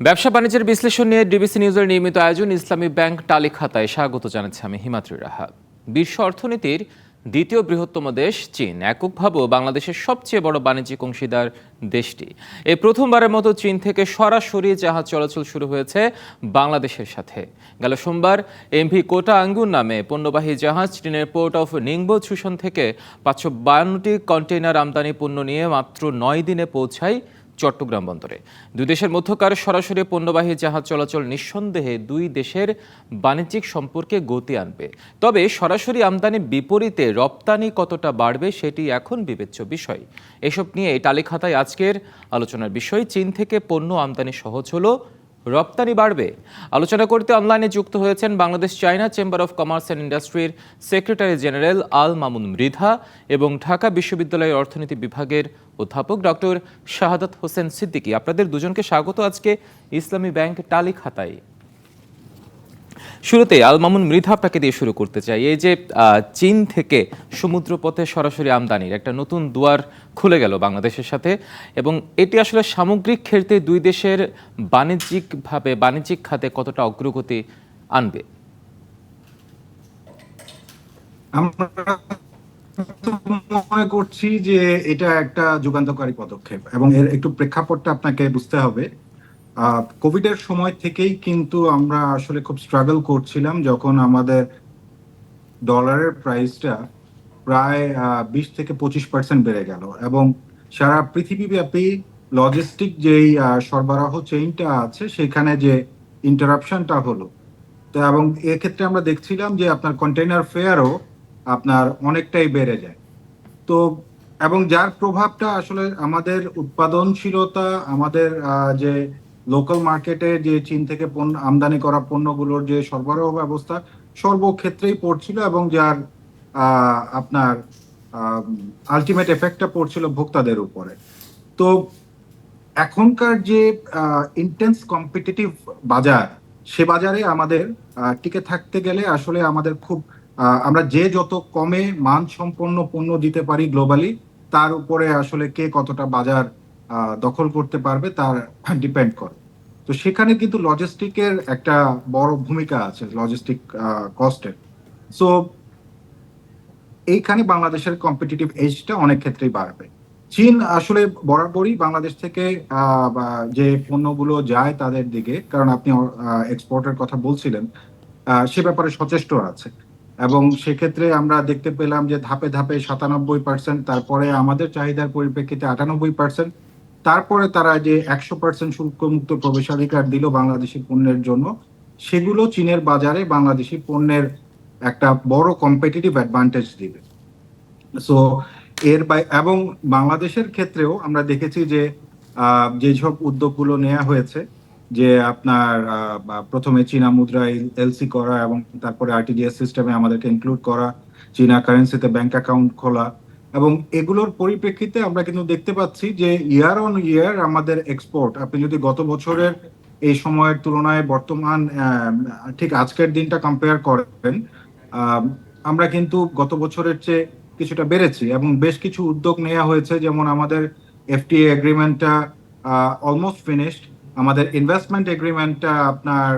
ব্যবসা বাণিজ্যের বিশ্লেষণ নিয়ে ডিবিসি নিউজের নিয়মিত আয়োজন ইসলামী ব্যাংক টালি খাতায় স্বাগত জানাচ্ছি আমি হিমাদ্রি রাহা বিশ্ব অর্থনীতির দ্বিতীয় বৃহত্তম দেশ চীন এককভাবেও বাংলাদেশের সবচেয়ে বড় বাণিজ্যিক অংশীদার দেশটি। এই প্রথমবারের মতো চীন থেকে সরাসরি জাহাজ চলাচল শুরু হয়েছে বাংলাদেশের সাথে। গেল সোমবার এমভি কোটা আঙ্গুর নামে পণ্যবাহী জাহাজ চীনের পোর্ট অফ নিংবো চুশন থেকে পাঁচশো বায়ান্নটি কন্টেইনার আমদানি পণ্য নিয়ে মাত্র নয় দিনে পৌঁছায় চট্টগ্রাম বন্দরে। দুই দেশের মধ্যকার সরাসরি পণ্যবাহী জাহাজ চলাচল নিঃসন্দেহে দুই দেশের বাণিজ্যিক সম্পর্কে গতি আনবে। তবে সরাসরি আমদানি বিপরীতে রপ্তানি কতটা বাড়বে সেটি এখন বিবেচ্য বিষয়। এসব নিয়ে টালিখাতায় আজকের আলোচনার বিষয়, চীন থেকে পণ্য আমদানি সহজ হলো, রপ্তানি বাড়বে। আলোচনা করতে অনলাইনে যুক্ত হয়েছেন Bangladesh China chamber of commerce and ইন্ডাস্ট্রির সেক্রেটারি জেনারেল আল মামুন মৃধা এবং ঢাকা বিশ্ববিদ্যালয়ের অর্থনীতি বিভাগের অধ্যাপক ডক্টর শাহাদাত হোসেন সিদ্দিকী। আপনাদের দুজনকে স্বাগত আজকে ইসলামী ব্যাংক টালি খাতায়। শুরুতে আল মামুন মৃধা আপনাকে দিয়ে শুরু করতে চাই। এই যে চীন থেকে সমুদ্রপথে সরাসরি আমদানির একটা নতুন দুয়ার খুলে গেল বাংলাদেশের সাথে এবং এটি আসলে সামগ্রিক ক্ষেত্রে দুই দেশের বাণিজ্যিকভাবে, বাণিজ্যিক খাতে কতটা অগ্রগতি আনবে? আমরা মনে করছি যে এটা একটা যুগান্তকারী পদক্ষেপ এবং এর একটু প্রেক্ষাপটটা আপনাকে বুঝতে হবে। সময় থেকেই কিন্তু আমরা আসলে খুব স্ট্রাগল করছিলাম যখন আমাদের ডলারের প্রাইসটা প্রায় বিশ থেকে পঁচিশ পার্সেন্ট বেড়ে গেল এবং সারা পৃথিবীব্যাপী লজিস্টিক যেই সরবরাহ চেইনটা আছে সেখানে যে ইন্টারাপশনটা হলো। তো এবং এক্ষেত্রে আমরা দেখছিলাম যে আপনার কন্টেইনার ফেয়ারও আপনার অনেকটাই বেড়ে যায়। তো, এবং যার প্রভাবটা আসলে আমাদের উৎপাদনশীলতা, আমাদের যে লোকাল মার্কেটে যে চীন থেকে পণ্য, আমদানি করা পণ্যগুলোর যে সরবরাহ ব্যবস্থা সর্বক্ষেত্রেই পড়ছিল এবং যার আপনার আলটিমেট এফেক্টটা পড়ছিল ভোক্তাদের উপরে। তো, এখনকার যে ইন্টেন্স কম্পিটিটিভ বাজার, সে বাজারে আমাদের টিকে থাকতে গেলে আসলে আমাদের খুব আমরা যে যত কমে মান সম্পন্ন পণ্য দিতে পারি গ্লোবালি তার উপরে আসলে কে কতটা বাজার দখল করতে পারবে তার ডিপেন্ড করে। তো সেখানে কিন্তু লজিস্টিকের একটা বড় ভূমিকা আছে লজিস্টিক কস্টের সো এইখানে বাংলাদেশের কম্পিটিটিভ এজটা অনেক ক্ষেত্রেই বাড়বে। চীন আসলে বরাবরই বাংলাদেশ থেকে যে পণ্যগুলো যায় তাদের দিকে, কারণ আপনি এক্সপোর্টের কথা বলছিলেন সে ব্যাপারে সচেষ্ট আছে। এবং সেক্ষেত্রে আমরা দেখতে পেলাম যে ধাপে ধাপে সাতানব্বই পার্সেন্ট তারপরে আমাদের চাহিদার পরিপ্রেক্ষিতে আটানব্বই পার্সেন্ট তারপরে তারা যে একশো পার্সেন্ট শুল্কমুক্ত প্রবেশাধিকার দিল বাংলাদেশি পণ্যের জন্য, সেগুলো চীনের বাজারে বাংলাদেশি পণ্যের একটা বড় কম্পিটিটিভ অ্যাডভান্টেজ দিবে। সো এর এবং বাংলাদেশের ক্ষেত্রেও আমরা দেখেছি যে যেসব উদ্যোগগুলো নেওয়া হয়েছে যে আপনার প্রথমে চীনা মুদ্রায় এলসি করা এবং তারপরে আরটিজিএস সিস্টেমে আমাদেরকে ইনক্লুড করা, চীনা কারেন্সিতে ব্যাংক অ্যাকাউন্ট খোলা এবং এগুলোর পরিপ্রেক্ষিতে আমরা কিন্তু দেখতে পাচ্ছি যে ইয়ার অন ইয়ার আমাদের এক্সপোর্ট আপনি যদি গত বছরের এই সময়ের তুলনায় বর্তমান ঠিক আজকের দিনটা কম্পেয়ার করেন আমরা কিন্তু গত বছরের চেয়ে কিছুটা বেড়েছি এবং বেশ কিছু উদ্যোগ নেওয়া হয়েছে, যেমন আমাদের এফটিএ এগ্রিমেন্টটা অলমোস্ট ফিনিশড আমাদের ইনভেস্টমেন্ট এগ্রিমেন্টটা আপনার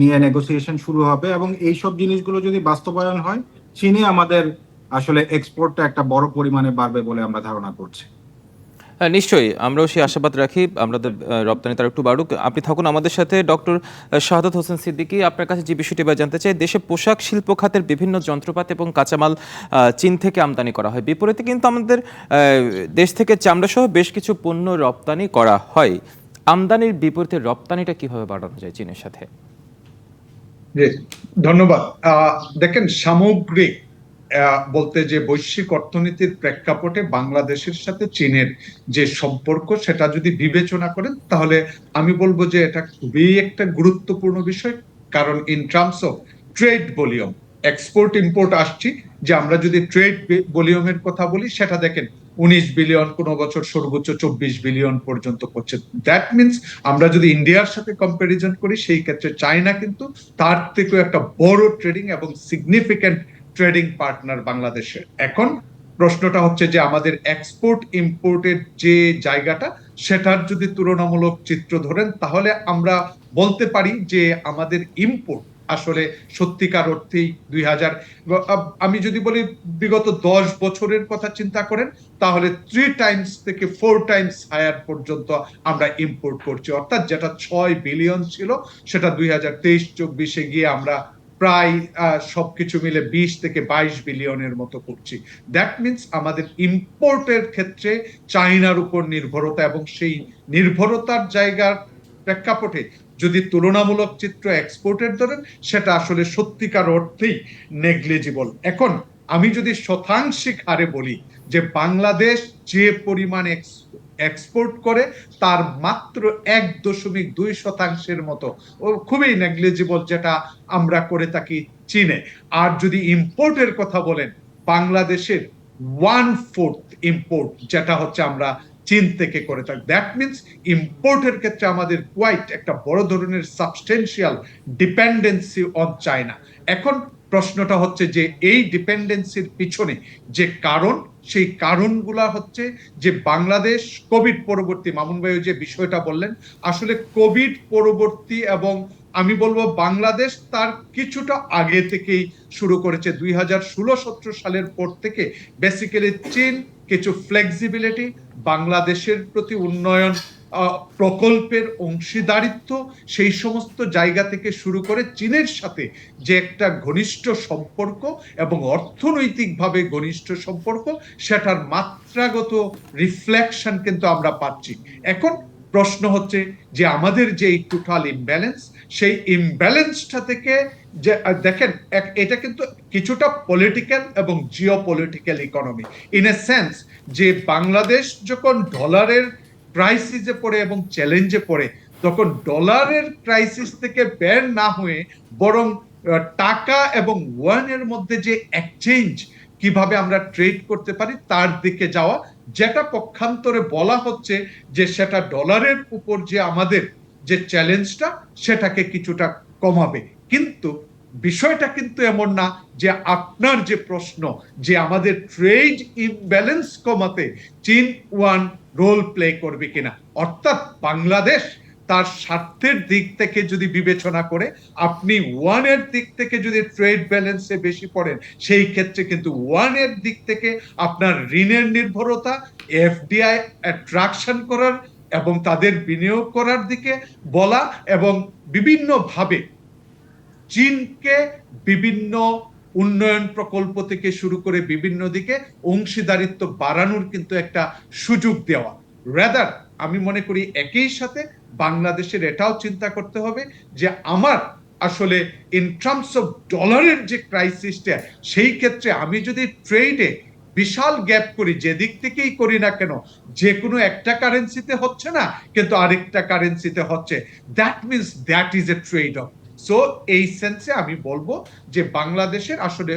নিয়ে নেগোসিয়েশন শুরু হবে এবং এই সব জিনিসগুলো যদি বাস্তবায়ন হয়, চীনে আমাদের আসলে এক্সপোর্টটা একটা বড় পরিমাণে বাড়বে বলে আমরা ধারণা করছি। নিশ্চয়ই। আমরাও সেই আশাবাদ রাখি। আমাদের রপ্তানি তার একটু বাড়ুক। আপনি থাকুন আমাদের সাথে। ডক্টর শাহাদত হোসেন সিদ্দিকী আপনার কাছে যে বিষয়টি এবার জানতে চাই, দেশে পোশাক শিল্প খাতের বিভিন্ন যন্ত্রপাতি এবং কাঁচামাল চীন থেকে আমদানি করা হয়। বিপরীতে কিন্তু আমাদের দেশ থেকে চামড়া সহ বেশ কিছু পণ্য রপ্তানি করা হয়। আমদানির বিপরীতে রপ্তানিটা কীভাবে বাড়ানো যায় চীনের সাথে? ধন্যবাদ। দেখেন, সামগ্রিক বলতে যে বৈশ্বিক অর্থনীতির প্রেক্ষাপটে বাংলাদেশের সাথে চীনের যে সম্পর্ক, সেটা যদি বিবেচনা করেন, তাহলে আমি বলব যে এটা খুবই একটা গুরুত্বপূর্ণ বিষয়। কারণ in terms of trade volume export import আসছি। যে আমরা যদি ট্রেড ভলিউমের কথা বলি, সেটা দেখেন, উনিশ বিলিয়ন, কোন বছর সর্বোচ্চ চব্বিশ বিলিয়ন পর্যন্ত করছে দ্যাট মিনস আমরা যদি ইন্ডিয়ার সাথে কম্পারিজন করি, সেই ক্ষেত্রে চায়না কিন্তু তার থেকেও একটা বড় ট্রেডিং এবং সিগনিফিক্যান্ট ট্রেডিং পার্টনার বাংলাদেশের এখন প্রশ্নটা হচ্ছে যে আমাদের এক্সপোর্ট ইম্পোর্টের যে জায়গাটা, সেটার যদি তুলনামূলক চিত্র ধরেন, তাহলে আমরা বলতে পারি যে আমাদের ইম্পোর্ট আসলে সত্যিকার অর্থেই দুই হাজার। আমি যদি বলি বিগত দশ বছরের কথা চিন্তা করেন, তাহলে থ্রি টাইমস থেকে ফোর টাইমস হায়ার পর্যন্ত আমরা ইম্পোর্ট করছি। অর্থাৎ যেটা ছয় বিলিয়ন ছিল, সেটা দুই হাজার তেইশ, চব্বিশে গিয়ে আমরা প্রায় সবকিছু মিলে বিশ থেকে বাইশ বিলিয়নের মতো করছি। দ্যাট মিনস আমাদের ইম্পোর্টের ক্ষেত্রে চাইনার উপর নির্ভরতা এবং সেই নির্ভরতার জায়গার প্রেক্ষাপটে যদি তুলনামূলক চিত্র এক্সপোর্টের ধরেন, সেটা আসলে সত্যিকার অর্থেই নেগলিজিবল এখন আমি যদি শতাংশিক হারে বলি যে বাংলাদেশ যে পরিমাণ এক্সপোর্ট করে তার মাত্র এক দশমিক দুই শতাংশের মতো। ও খুবই নেগলিজিবল যেটা আমরা করে থাকি চীনে। আর যদি ইম্পোর্টের কথা বলেন, বাংলাদেশের ওয়ান ফোর্থ ইম্পোর্ট যেটা হচ্ছে আমরা চীন থেকে করে থাকি। দ্যাট মিনস ইম্পোর্টের ক্ষেত্রে আমাদের কোয়াইট একটা বড় ধরনের সাবস্টেন্সিয়াল ডিপেন্ডেন্সি অন চায়না এখন প্রশ্নটা হচ্ছে যে এই ডিপেন্ডেন্সির পিছনে যে কারণ, সেই কারণগুলা হচ্ছে যে বাংলাদেশ কোভিড পরবর্তী, মামুন ভাই যে বিষয়টা বললেন, আসলে কোভিড পরবর্তী এবং আমি বলব বাংলাদেশ তার কিছুটা আগে থেকেই শুরু করেছে। দুই হাজার ষোলো সতেরো সালের পর থেকে বেসিক্যালি চীন কিছু ফ্লেক্সিবিলিটি বাংলাদেশের প্রতি উন্নয়ন প্রকল্পের অংশীদারিত্ব সেই সমস্ত জায়গা থেকে শুরু করে চীনের সাথে যে একটা ঘনিষ্ঠ সম্পর্ক এবং অর্থনৈতিকভাবে ঘনিষ্ঠ সম্পর্ক, সেটার মাত্রাগত রিফ্লেকশন কিন্তু আমরা পাচ্ছি। এখন প্রশ্ন হচ্ছে যে আমাদের যে এই টোটাল ইমব্যালেন্স সেই ইমব্যালেন্সটা থেকে যে দেখেন এটা কিন্তু কিছুটা পলিটিক্যাল এবং geo political economy in a sense যে বাংলাদেশ যখন ডলারের ক্রাইসিসে পড়ে এবং চ্যালেঞ্জে পড়ে, তখন ডলারের ক্রাইসিস থেকে বের না হয়ে বরং টাকা এবং ওয়ানের মধ্যে যে এক্সচেঞ্জ কীভাবে আমরা ট্রেড করতে পারি তার দিকে যাওয়া, যেটা পক্ষান্তরে বলা হচ্ছে যে সেটা ডলারের উপর যে আমাদের যে চ্যালেঞ্জটা সেটাকে কিছুটা কমাবে। কিন্তু বিষয়টা কিন্তু এমন না যে আপনার যে প্রশ্ন যে আমাদের ট্রেড ইমব্যালেন্স কমাতে চীন ওয়ান রোল প্লে করবে কিনা। অর্থাৎ বাংলাদেশ তার স্বার্থের দিক থেকে যদি বিবেচনা করে, আপনি ওয়ানের দিক থেকে যদি ট্রেড ব্যালেন্সে বেশি পড়েন, সেই ক্ষেত্রে কিন্তু ওয়ানের দিক থেকে আপনার ঋণের নির্ভরতা এফডিআই অ্যাট্রাকশন করার এবং তাদের বিনিয়োগ করার দিকে বলা এবং বিভিন্নভাবে চীনকে বিভিন্ন উন্নয়ন প্রকল্প থেকে শুরু করে বিভিন্ন দিকে অংশীদারিত্ব বাড়ানোর কিন্তু একটা সুযোগ দেওয়া। রেদার আমি মনে করি একই সাথে বাংলাদেশের এটাও চিন্তা করতে হবে যে আমার আসলে ইন টার্মস অফ ডলারের যে ক্রাইসিসটা সেই ক্ষেত্রে আমি যদি ট্রেডে বিশাল গ্যাপ করি, যে দিক থেকেই করি না কেন, যে কোনো একটা কারেন্সিতে হচ্ছে না, কিন্তু আরেকটা কারেন্সিতে হচ্ছে। That means that is a trade off so এই সেন্সে আমি বলব যে বাংলাদেশের আসলে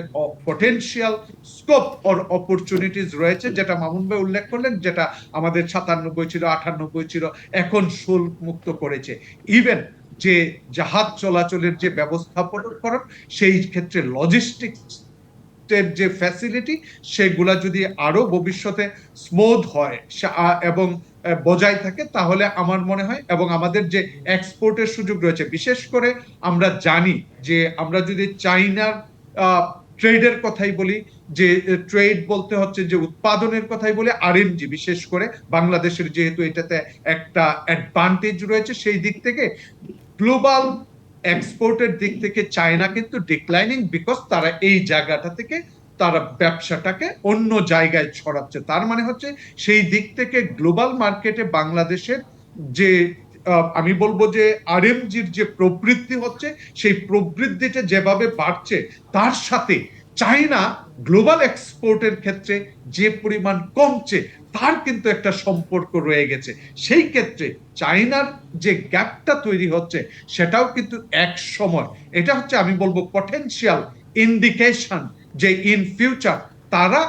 পটেনশিয়াল স্কোপ অর অপরচুনিটিস রয়েছে, যেটা মামুন ভাই উল্লেখ করলেন, যেটা আমাদের সাতানব্বই ছিল, আটানব্বই ছিল, এখন শুল্ক মুক্ত করেছে। ইভেন যে জাহাজ চলাচলের যে ব্যবস্থাপনা, সেই ক্ষেত্রে লজিস্টিক্স যে ফ্যাসিলিটি সেগুলা যদি আরও ভবিষ্যতে স্মুথ হয় এবং বজায় থাকে, তাহলে আমার মনে হয় এবং আমাদের যে এক্সপোর্টের সুযোগ রয়েছে, বিশেষ করে আমরা জানি যে আমরা যদি চাইনার ট্রেডের কথাই বলি, যে ট্রেড বলতে হচ্ছে যে উৎপাদনের কথাই বলে আরএমজি বিশেষ করে বাংলাদেশের যেহেতু এটাতে একটা অ্যাডভান্টেজ রয়েছে, সেই দিক থেকে গ্লোবাল এক্সপোর্টের দিক থেকে চায়না কিন্তু ডিক্লাইনিং বিকজ তারা এই জায়গাটা থেকে তারা ব্যবসাটাকে অন্য জায়গায় ছড়াচ্ছে। তার মানে হচ্ছে সেই দিক থেকে গ্লোবাল মার্কেটে বাংলাদেশের যে আমি বলব যে আর আরএমজির যে প্রবৃদ্ধি হচ্ছে, সেই প্রবৃদ্ধিটা যেভাবে বাড়ছে, তার সাথে চায়না গ্লোবাল এক্সপোর্টের ক্ষেত্রে যে পরিমাণ কমছে, তার কিন্তু একটা সম্পর্ক রয়ে গেছে। সেই ক্ষেত্রে চায়নার যে গ্যাপটা তৈরি হচ্ছে, সেটাও কিন্তু এক সময়। এটা হচ্ছে আমি বলব পটেনশিয়াল ইন্ডিকেশন যে ইন ফিউচার তারা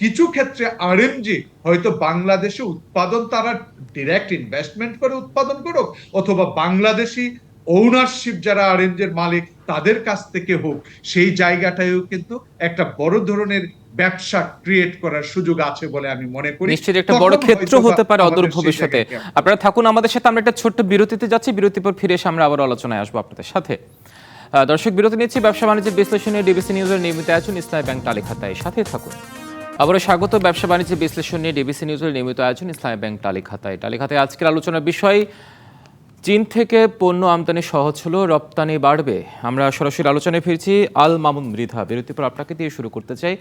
কিছু ক্ষেত্রে আরএমজি হয়তো বাংলাদেশে উৎপাদন তারা ডিরেক্ট ইনভেস্টমেন্ট করে উৎপাদন করুক অথবা বাংলাদেশি ওনারশিপ যারা আরএমজির মালিক তাদের কাছ থেকে হোক সেই জায়গাটায়ও কিন্তু একটা বড় ধরনের ব্যবসা ক্রিয়েট করার সুযোগ আছে বলে আমি মনে করি। নিশ্চয়ই একটা বড় ক্ষেত্র হতে পারে অদূর ভবিষ্যতে। আপনারা থাকুন আমাদের সাথে আমরা একটা ছোট্ট বিরতিতে যাচ্ছি বিরতির পর ফিরে এসে আমরা আবার আলোচনায় আসব আপনাদের সাথে। দর্শক বিরতি নিচ্ছি, ব্যবসা বাণিজ্যের বিশ্লেষণে ডিবিসি নিউজের নিয়মিত আয়োজন, ইসলামী ব্যাংক তালিকাতায় সাথে থাকুন। আবারও স্বাগত, ব্যবসা বাণিজ্যের বিশ্লেষণ নিয়ে ডিবিসি নিউজের নিয়মিত আয়োজন, ইসলামী ব্যাংক তালিকাতায় তালিকাতে আজকের আলোচনার বিষয় চীন থেকে পণ্য আমদানি সহজ হলো রপ্তানি বাড়বে। আমরা সরাসরি আলোচনায় ফিরছি আল মামুন মৃধা। বিরতির পর আপনাকে দিয়ে শুরু করতে চাই।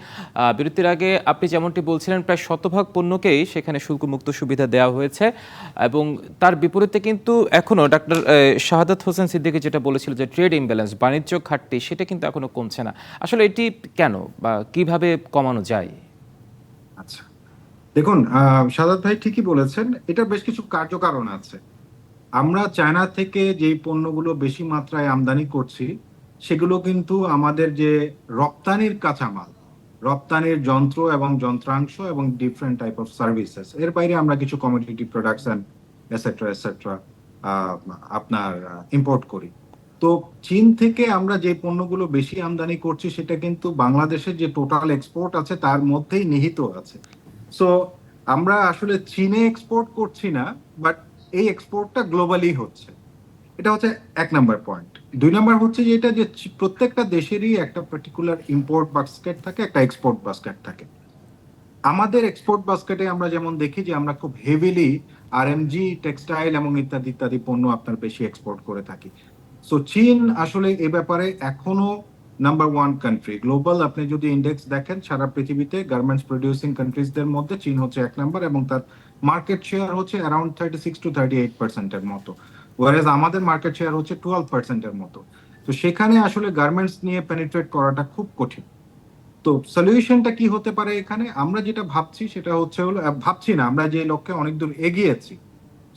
বিরতির আগে আপনি যেমনটি বলছিলেন, প্রায় শতভাগ পণ্যকেই সেখানে শুল্কমুক্ত সুবিধা দেওয়া হয়েছে এবং তার বিপরীতে কিন্তু এখনও ডাক্তার শাহাদাত হোসেন সিদ্দিকী যেটা বলেছিল যে ট্রেড ইমব্যালেন্স, বাণিজ্য ঘাটতি সেটা কিন্তু এখনও কমছে না। আসলে এটি কেন বা কীভাবে কমানো যায়? আচ্ছা। দেখুন সাদাত ভাই ঠিকই বলেছেন এটার বেশ কিছু কার্যকারণ আছে। আমরা চায়না থেকে যেই পণ্যগুলো বেশি মাত্রায় আমদানি করছি, সেগুলো কিন্তু আমাদের যে রপ্তানির কাঁচামাল, রপ্তানির যন্ত্র এবং যন্ত্রাংশ এবং ডিফারেন্ট টাইপ অফ সার্ভিসেস এর বাইরে আমরা কিছু community products and etcetera etcetera আপনার ইম্পোর্ট করি। তো চীন থেকে আমরা যে পণ্যগুলো বেশি আমদানি করছি, সেটা কিন্তু বাংলাদেশের যে টোটাল এক্সপোর্ট আছে, তার মধ্যেই নিহিত আছে। সো আমরা আসলে চীনে এক্সপোর্ট করছি না বাট এই এক্সপোর্টটা গ্লোবালি হচ্ছে। এটা হচ্ছে এক নাম্বার পয়েন্ট দুই নাম্বার হচ্ছে যে এটা যে প্রত্যেকটা দেশেরই একটা পার্টিকুলার ইম্পোর্ট বাস্কেট থাকে, একটা এক্সপোর্ট বাস্কেট থাকে। আমাদের এক্সপোর্ট বাস্কেটে আমরা যেমন দেখি যে আমরা খুব হেভিলি আর আরএমজি টেক্সটাইল এবং ইত্যাদি ইত্যাদি পণ্য আপনার বেশি এক্সপোর্ট করে থাকি। সো চীন আসলে এ ব্যাপারে এখনও নাম্বার ওয়ান কান্ট্রি গ্লোবাল আপনি যদি ইন্ডেক্স দেখেন, সারা পৃথিবীতে গার্মেন্টস প্রডিউসিং কান্ট্রিজদের মধ্যে চীন হচ্ছে এক নাম্বার এবং তার মার্কেট শেয়ার হচ্ছে around thirty six to thirty eight পার্সেন্টের মতো ওয়ারেজ আমাদের মার্কেট শেয়ার হচ্ছে টুয়েলভ পার্সেন্টের মতো। তো সেখানে আসলে গার্মেন্টস নিয়ে পেনিট্রেট করাটা খুব কঠিন। তো সলিউশনটা কি হতে পারে এখানে? আমরা যেটা ভাবছি সেটা হচ্ছে হলো ভাবছি না, আমরা যে লক্ষ্যে অনেক দূর এগিয়েছি,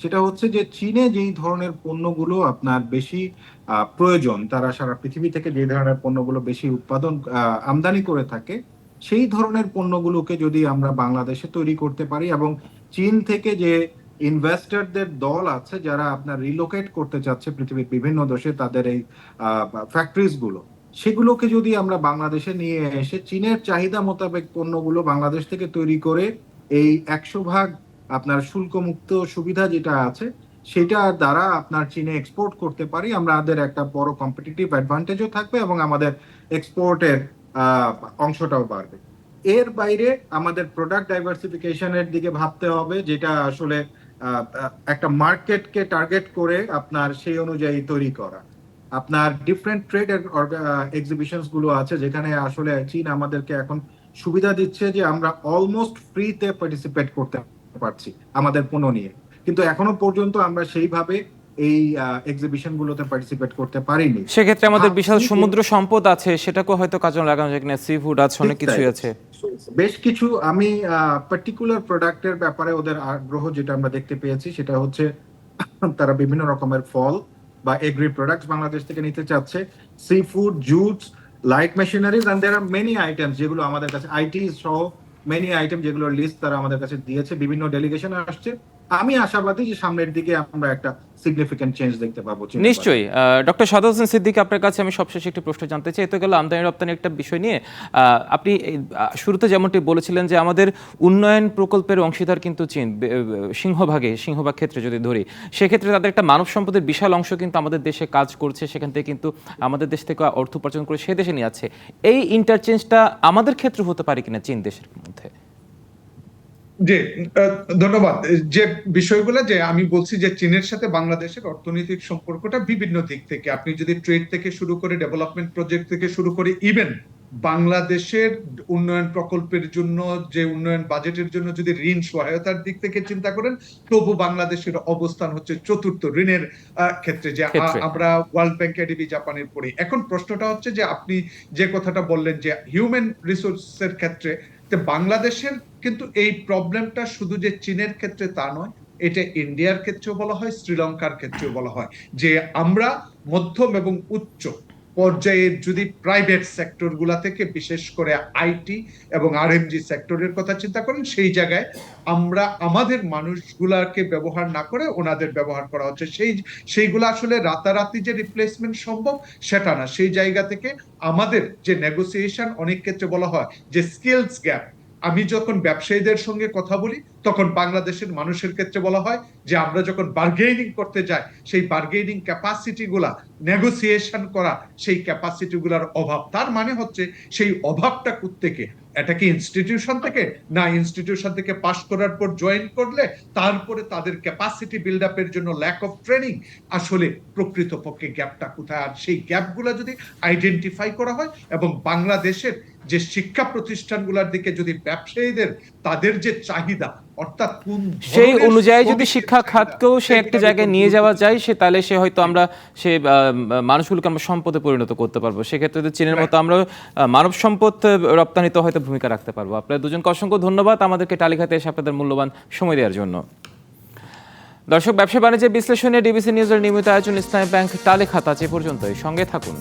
সেটা হচ্ছে যে চীনে যেই ধরনের পণ্যগুলো আপনার বেশি প্রয়োজন, তারা সারা পৃথিবী থেকে যে ধরনের পণ্যগুলো বেশি উৎপাদন আমদানি করে থাকে, সেই ধরনের পণ্যগুলোকে যদি আমরা বাংলাদেশে তৈরি করতে পারি এবং চীন থেকে যে ইনভেস্টরদের দল আছে, যারা আপনার রিলোকেট করতে চাচ্ছে পৃথিবীর বিভিন্ন দেশে তাদের এই ফ্যাক্টরিজগুলো, সেগুলোকে যদি আমরা বাংলাদেশে নিয়ে এসে চীনের চাহিদা মোতাবেক পণ্যগুলো বাংলাদেশ থেকে তৈরি করে এই একশো ভাগ আপনার শুল্কমুক্ত সুবিধা যেটা আছে, সেটা দ্বারা আপনার চীনে এক্সপোর্ট করতে পারি। আমরা আমাদের একটা বড় কম্পিটিটিভ অ্যাডভান্টেজও থাকবে এবং আমাদের এক্সপোর্টের অংশটাও বাড়বে। এর বাইরে আমাদের প্রোডাক্ট ডাইভার্সিফিকেশনের দিকে ভাবতে হবে যেটা আসলে একটা মার্কেটকে টার্গেট করে আপনার সেই অনুযায়ী তৈরি করা। আপনার ডিফারেন্ট ট্রেড এক্সিবিশনসগুলো আছে যেখানে আসলে চীন আমাদেরকে এখন সুবিধা দিচ্ছে যে আমরা অলমোস্ট ফ্রিতে পার্টিসিপেট করতে পারছি আমাদের পণ্য নিয়ে। কিন্তু এখনও পর্যন্ত আমরা সেইভাবে এই এক্সিবিশন গুলোতে পার্টিসিপেট করতে পারিনি। সেক্ষেত্রে আমাদের বিশাল সমুদ্র সম্পদ আছে সেটাকেও হয়তো কাজে লাগানো যায় কিনা সি ফুড আছে অনেক কিছুই আছে। বেশ কিছু, আমি পার্টিকুলার প্রোডাক্টের ব্যাপারে ওদের আগ্রহ যেটা আমরা দেখতে পেয়েছি, সেটা হচ্ছে তারা বিভিন্ন রকমের ফল বা এগ্রি প্রোডাক্টস বাংলাদেশ থেকে নিতে চাচ্ছে। Sea food jutes light machineries and there are many items যেগুলো আমাদের কাছে আইটি সহ মেনি আইটেম যেগুলোর লিস্ট তারা আমাদের কাছে দিয়েছে। বিভিন্ন ডেলিগেশন আসছে। আমি আশাবাদী যে সামনের দিকে আমরা একটা সিগনিফিকেন্ট চেঞ্জ দেখতে পাবো নিশ্চয়ই। ডক্টর সাদা হোসেন সিদ্দিক আপনার কাছে আমি সবশেষে একটি প্রশ্ন জানতে চাই তো গেল আমদানি রপ্তানি একটা বিষয় নিয়ে। আপনি শুরুতে যেমনটি বলেছিলেন যে আমাদের উন্নয়ন প্রকল্পের অংশীদার কিন্তু চীন সিংহভাগে সিংহভাগ ক্ষেত্রে যদি ধরি সেক্ষেত্রে তাদের একটা মানব সম্পদের বিশাল অংশ কিন্তু আমাদের দেশে কাজ করছে সেখান থেকে কিন্তু আমাদের দেশ থেকে অর্থ উপার্জন করে সে দেশে নিয়ে যাচ্ছে। এই ইন্টারচেঞ্জটা আমাদের ক্ষেত্রে হতে পারে কিনা চীন দেশের? আহ, ধন্যবাদ। যে বিষয়গুলো যে আমি বলছি যে চীনের সাথে বাংলাদেশের অর্থনৈতিক সম্পর্কটা বিভিন্ন দিক থেকে। আপনি যদি ট্রেড থেকে শুরু করে ডেভেলপমেন্ট প্রজেক্ট থেকে শুরু করে ইভেন বাংলাদেশের উন্নয়ন প্রকল্পের জন্য যে উন্নয়ন বাজেটের জন্য যদি ঋণ সহায়তার দিক থেকে চিন্তা করেন তবু বাংলাদেশের অবস্থান হচ্ছে চতুর্থ ঋণের ক্ষেত্রে। যে আমরা ওয়ার্ল্ড ব্যাংক এডিবি জাপানের পড়ি। এখন প্রশ্নটা হচ্ছে যে আপনি যে কথাটা বললেন যে হিউম্যান রিসোর্সের ক্ষেত্রে বাংলাদেশের কিন্তু এই প্রবলেমটা শুধু যে চীনের ক্ষেত্রে তা নয়, এটা ইন্ডিয়ার ক্ষেত্রেও বলা হয়, শ্রীলঙ্কার ক্ষেত্রেও বলা হয় যে আমরা মধ্যম এবং উচ্চ পর্যায়ের যদি প্রাইভেট সেক্টরগুলা থেকে, বিশেষ করে আইটি এবং আর আরএমজি সেক্টরের কথা চিন্তা করেন, সেই জায়গায় আমরা আমাদের মানুষগুলাকে ব্যবহার না করে ওনাদের ব্যবহার করা হচ্ছে। সেই, সেইগুলো আসলে রাতারাতি যে রিপ্লেসমেন্ট সম্ভব, সেটা না। সেই জায়গা থেকে আমাদের যে নেগোসিয়েশন অনেক ক্ষেত্রে বলা হয় যে স্কিলস গ্যাপ আমি যখন ব্যবসায়ীদের সঙ্গে কথা বলি, তখন বাংলাদেশের মানুষের ক্ষেত্রে বলা হয় যে আমরা যখন বার্গেনিং করতে যাই, সেই বার্গেনিং ক্যাপাসিটি গুলা নেগোসিয়েশন করা, সেই ক্যাপাসিটি গুলার অভাব। তার মানে হচ্ছে, সেই অভাবটা থেকে এটা কি ইনস্টিটিউশন থেকে? না ইনস্টিটিউশন থেকে পাস করার পর জয়েন করলে তারপরে তাদের ক্যাপাসিটি বিল্ড আপের জন্য ল্যাক অফ ট্রেনিং আসলে প্রকৃতপক্ষে গ্যাপটা কোথায়? আর সেই গ্যাপগুলো যদি আইডেন্টিফাই করা হয় এবং বাংলাদেশের যে শিক্ষা প্রতিষ্ঠানগুলোর দিকে যদি ব্যবসায়ীদের, তাদের যে চাহিদা অর্থাৎ কোন সেই অনুযায়ী যদি শিক্ষা খাতকেও সে একটা জায়গায় নিয়ে যাওয়া যায় সে তাহলে সে হয়তো আমরা সে মানুষগুলোকে আমরা সম্পদে পরিণত করতে পারব। সেক্ষেত্রে চীনের মতো আমরা মানব সম্পদ রপ্তানিতে হয়তো ভূমিকা রাখতে পারব। আপনাদের দুজনকে অসংখ্য ধন্যবাদ আমাদেরকে টালিখাতে এসে আপনাদের মূল্যবান সময় দেওয়ার জন্য। দর্শক ব্যবসা বাণিজ্যের বিশ্লেষণে ডিবিসি নিউজের নিয়মিত আয়োজন ইসলামী ব্যাংক টালি খাতা যে পর্যন্তই। সঙ্গে থাকুন।